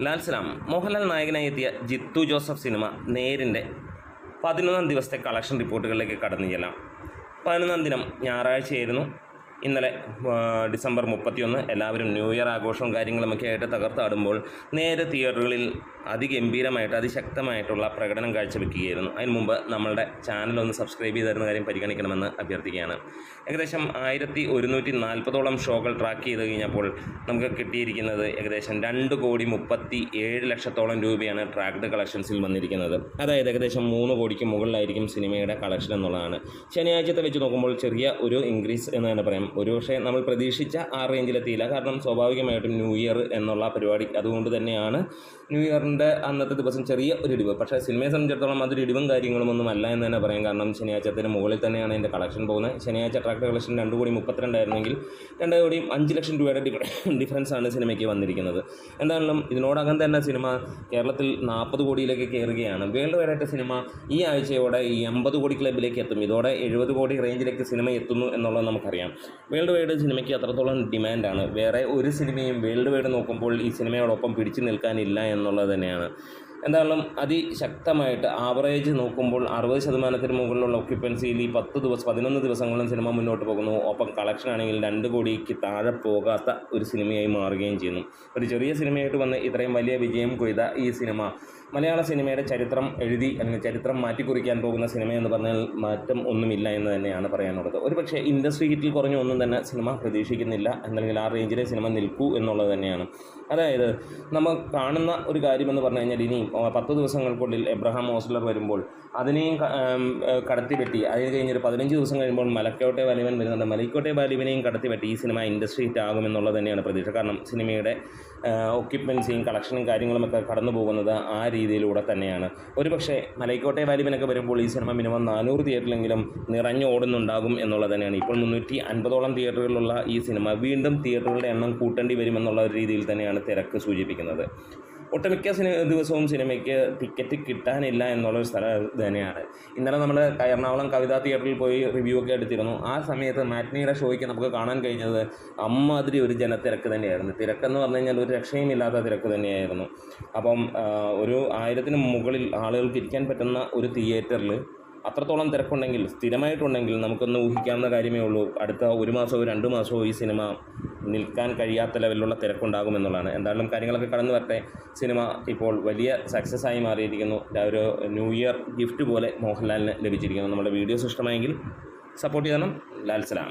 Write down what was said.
ലാൽ സലാം മോഹൻലാൽ നായകനായി എത്തിയ Jithu Joseph cinema നേരിന്റെ പതിനൊന്നാം ദിവസത്തെ കളക്ഷൻ റിപ്പോർട്ടുകളിലേക്ക് കടന്നു ചെല്ലാം. പതിനൊന്നാം ദിനം ഞായറാഴ്ചയായിരുന്നു ഇന്നലെ ഡിസംബർ മുപ്പത്തിയൊന്ന് എല്ലാവരും ന്യൂ ഇയർ ആഘോഷവും കാര്യങ്ങളുമൊക്കെ ആയിട്ട് തകർത്താടുമ്പോൾ നേരെ തിയേറ്ററുകളിൽ അതിഗംഭീരമായിട്ട് അതിശക്തമായിട്ടുള്ള പ്രകടനം കാഴ്ചവെക്കുകയായിരുന്നു. അതിന് മുമ്പ് നമ്മളുടെ ചാനൽ ഒന്ന് സബ്സ്ക്രൈബ് ചെയ്ത് തരുന്ന കാര്യം പരിഗണിക്കണമെന്ന് അഭ്യർത്ഥിക്കുകയാണ്. ഏകദേശം ആയിരത്തി ഒരുന്നൂറ്റി നാൽപ്പതോളം ഷോകൾ ട്രാക്ക് ചെയ്ത് കഴിഞ്ഞപ്പോൾ നമുക്ക് കിട്ടിയിരിക്കുന്നത് ഏകദേശം രണ്ട് കോടി മുപ്പത്തി ഏഴ് ലക്ഷത്തോളം രൂപയാണ് ട്രാക്ഡ് കളക്ഷൻസിൽ വന്നിരിക്കുന്നത്. അതായത് ഏകദേശം മൂന്ന് കോടിക്ക് മുകളിലായിരിക്കും സിനിമയുടെ കളക്ഷൻ എന്നുള്ളതാണ്. ശനിയാഴ്ചത്തെ വെച്ച് നോക്കുമ്പോൾ ചെറിയ ഒരു ഇൻക്രീസ് എന്ന് തന്നെ പറയാം. ഒരുപക്ഷെ നമ്മൾ പ്രതീക്ഷിച്ച ആ റേഞ്ചിലെത്തിയില്ല കാരണം സ്വാഭാവികമായിട്ടും ന്യൂ ഇയർ എന്നുള്ള പരിപാടി അതുകൊണ്ട് തന്നെയാണ് ന്യൂ ഇയറിന്റെ അന്നത്തെ ദിവസം ചെറിയ ഒരു ഇടിവ്. പക്ഷേ സിനിമയെ സംബന്ധിച്ചിടത്തോളം അതൊരു ഇടിവും കാര്യങ്ങളും ഒന്നും അല്ല എന്ന് തന്നെ പറയാം. കാരണം ശനിയാഴ്ചത്തിന് മുകളിൽ തന്നെയാണ് എന്റെ കളക്ഷൻ പോകുന്നത്. ശനിയാഴ്ച ട്രാക്ടർ കളക്ഷൻ രണ്ട് കോടി മുപ്പത്തിരണ്ടായിരുന്നെങ്കിൽ രണ്ട് കോടിയും അഞ്ച് ലക്ഷം രൂപയുടെ ഡിഫറൻസ് ആണ് സിനിമയ്ക്ക് വന്നിരിക്കുന്നത്. എന്തായാലും ഇതിനോടകം തന്നെ സിനിമ കേരളത്തിൽ നാൽപ്പത് കോടിയിലേക്ക് കയറുകയാണ്. വേൾഡ് വൈഡായിട്ട് സിനിമ ഈ ആഴ്ചയോടെ ഈ എൺപത് കോടി ക്ലബിലേക്ക് എത്തും. ഇതോടെ എഴുപത് കോടി റേഞ്ചിലേക്ക് സിനിമ എത്തുന്നു എന്നുള്ളത് നമുക്കറിയാം. വേൾഡ് വൈഡ് സിനിമയ്ക്ക് അത്രത്തോളം ഡിമാൻഡാണ്. വേറെ ഒരു സിനിമയും വേൾഡ് വൈഡ് നോക്കുമ്പോൾ ഈ സിനിമയോടൊപ്പം പിടിച്ചു നിൽക്കാനില്ല എന്നുള്ളത് തന്നെയാണ്. എന്തായാലും അതിശക്തമായിട്ട് ആവറേജ് നോക്കുമ്പോൾ അറുപത് ശതമാനത്തിന് മുകളിലുള്ള ഒക്യുപ്പൻസിയിൽ ഈ പത്ത് ദിവസം പതിനൊന്ന് ദിവസങ്ങളും സിനിമ മുന്നോട്ട് പോകുന്നു. ഒപ്പം കളക്ഷൻ ആണെങ്കിൽ രണ്ട് കോടിക്ക് താഴെ പോകാത്ത ഒരു സിനിമയായി മാറുകയും ചെയ്യുന്നു. ഒരു ചെറിയ സിനിമയായിട്ട് വന്ന് ഇത്രയും വലിയ വിജയം കൊയ്ത ഈ സിനിമ. മലയാള സിനിമയുടെ ചരിത്രം എഴുതി അല്ലെങ്കിൽ ചരിത്രം മാറ്റിക്കുറിക്കാൻ പോകുന്ന സിനിമ എന്ന് പറഞ്ഞാൽ മാറ്റം ഒന്നുമില്ല എന്ന് തന്നെയാണ് പറയാനുള്ളത്. ഒരു പക്ഷേ ഇൻഡസ്ട്രി ഹിറ്റിൽ കുറഞ്ഞ ഒന്നും തന്നെ സിനിമ പ്രതീക്ഷിക്കുന്നില്ല അല്ലെങ്കിൽ ആ റേഞ്ചിലെ സിനിമ നിൽക്കൂ എന്നുള്ളത് തന്നെയാണ്. അതായത് നമ്മൾ കാണുന്ന ഒരു കാര്യമെന്ന് പറഞ്ഞു കഴിഞ്ഞാൽ ഇനിയും പത്ത് ദിവസങ്ങൾക്കുള്ളിൽ എബ്രഹാം ഓസ്ലർ വരുമ്പോൾ അതിനെയും കടത്തിവെട്ടി അത് കഴിഞ്ഞൊരു പതിനഞ്ച് ദിവസം കഴിയുമ്പോൾ മലക്കോട്ടെ വലിവൻ വരുന്നുണ്ട്. മലക്കോട്ടെ വലിവനെയും കടത്തിവെട്ടി ഈ സിനിമ ഇൻഡസ്ട്രി ഹിറ്റ് ആകുമെന്നുള്ളത് തന്നെയാണ് പ്രതീക്ഷ. കാരണം സിനിമയുടെ ഒക്യുപ്പൻസിയും കളക്ഷനും കാര്യങ്ങളുമൊക്കെ കടന്നു പോകുന്നത് ആ രീതിയിലൂടെ തന്നെയാണ്. ഒരുപക്ഷെ മലൈക്കോട്ടെ വാലിബിനൊക്കെ വരുമ്പോൾ ഈ സിനിമ മിനിമം നാനൂറ് തിയേറ്ററിലെങ്കിലും നിറഞ്ഞു ഓടുന്നുണ്ടാകും എന്നുള്ളത് തന്നെയാണ്. ഇപ്പോൾ മുന്നൂറ്റി അൻപതോളം തിയേറ്ററുകളിലുള്ള ഈ സിനിമ വീണ്ടും തിയേറ്ററുകളുടെ എണ്ണം കൂട്ടേണ്ടി വരുമെന്നുള്ള ഒരു രീതിയിൽ തന്നെയാണ് തിരക്ക് സൂചിപ്പിക്കുന്നത്. ഒട്ടുമിക്ക സിനി ദിവസവും സിനിമയ്ക്ക് ടിക്കറ്റ് കിട്ടാനില്ല എന്നുള്ളൊരു സ്ഥലം തന്നെയാണ്. ഇന്നലെ നമ്മൾ എറണാകുളം കവിതാ തിയേറ്ററിൽ പോയി റിവ്യൂ ഒക്കെ എടുത്തിരുന്നു. ആ സമയത്ത് മാറ്റ്നിയുടെ ഷോയ്ക്ക് നമുക്ക് കാണാൻ കഴിഞ്ഞത് അമ്മാതിരി ഒരു ജനത്തിരക്ക് തന്നെയായിരുന്നു. തിരക്കെന്ന് പറഞ്ഞു കഴിഞ്ഞാൽ ഒരു രക്ഷയും ഇല്ലാത്ത തിരക്ക് തന്നെയായിരുന്നു. അപ്പം ഒരു ആയിരത്തിന് മുകളിൽ ആളുകൾക്ക് ഇരിക്കാൻ പറ്റുന്ന ഒരു തിയേറ്ററിൽ അത്രത്തോളം തിരക്കുണ്ടെങ്കിൽ സ്ഥിരമായിട്ടുണ്ടെങ്കിൽ നമുക്കൊന്ന് ഊഹിക്കാവുന്ന കാര്യമേ ഉള്ളൂ. അടുത്ത ഒരു മാസമോ രണ്ട് മാസമോ ഈ സിനിമ നിൽക്കാൻ കഴിയാത്ത ലെവലിലുള്ള തിരക്കുണ്ടാകും എന്നുള്ളതാണ്. എന്തായാലും കാര്യങ്ങളൊക്കെ കടന്നു വരട്ടെ. സിനിമ ഇപ്പോൾ വലിയ സക്സസ് ആയി മാറിയിരിക്കുന്നു. ഒരു ന്യൂ ഇയർ ഗിഫ്റ്റ് പോലെ മോഹൻലാലിന് ലഭിച്ചിരിക്കുന്നു. നമ്മുടെ വീഡിയോസ് ഇഷ്ടമായെങ്കിൽ സപ്പോർട്ട് ചെയ്യണം. ലാൽ സലാം.